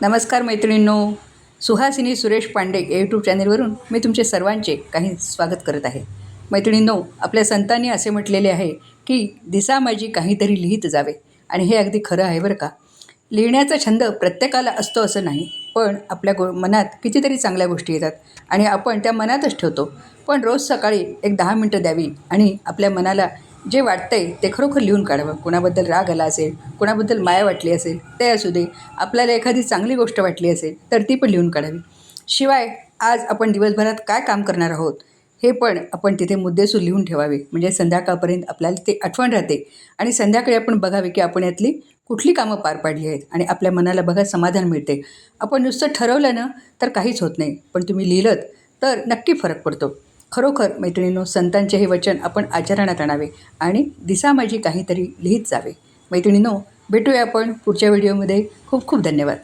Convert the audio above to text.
नमस्कार मैत्रिणींनो. सुहासिनी सुरेश पांडे या यूट्यूब चॅनेलवरून मी तुमचे सर्वांचे काही स्वागत करत आहे. मैत्रिणींनो आपल्या संतांनी असे म्हटलेले आहे की दिसा माझी काहीतरी लिहित जावे. आणि हे अगदी खरं आहे बरं का? लिहिण्याचा छंद प्रत्येकाला असतो असं नाही पण आपल्या गो मनात कितीतरी चांगल्या गोष्टी येतात. आणि आपण त्या मनातच ठेवतो. पण रोज सकाळी एक दहा मिनटं द्यावी आणि आपल्या मनाला जे वाटतंय ते खरोखर लिहून काढावं. कुणाबद्दल राग आला असेल कुणाबद्दल माया वाटली असेल ते असू दे. आपल्याला एखादी चांगली गोष्ट वाटली असेल तर ती पण लिहून काढावी. शिवाय आज आपण दिवसभरात काय काम करणार आहोत हे पण आपण तिथे मुद्देसूर लिहून ठेवावे. म्हणजे संध्याकाळपर्यंत आपल्याला ते आठवण राहते. आणि संध्याकाळी आपण बघावे की आपण यातली कुठली कामं पार पाडली आहेत आणि आपल्या मनाला बघा समाधान मिळते. आपण नुसतं ठरवलं ना तर काहीच होत नाही. पण तुम्ही लिहिलं तर नक्की फरक पडतो. खरोखर मैत्रिणींनो संतांचे हे वचन आपण आचरणात आणावे आणि दिसा माझी काहीतरी लिहित जावे. मैत्रिणींनो भेटूया आपण पुढच्या व्हिडिओमध्ये. खूप खूप धन्यवाद.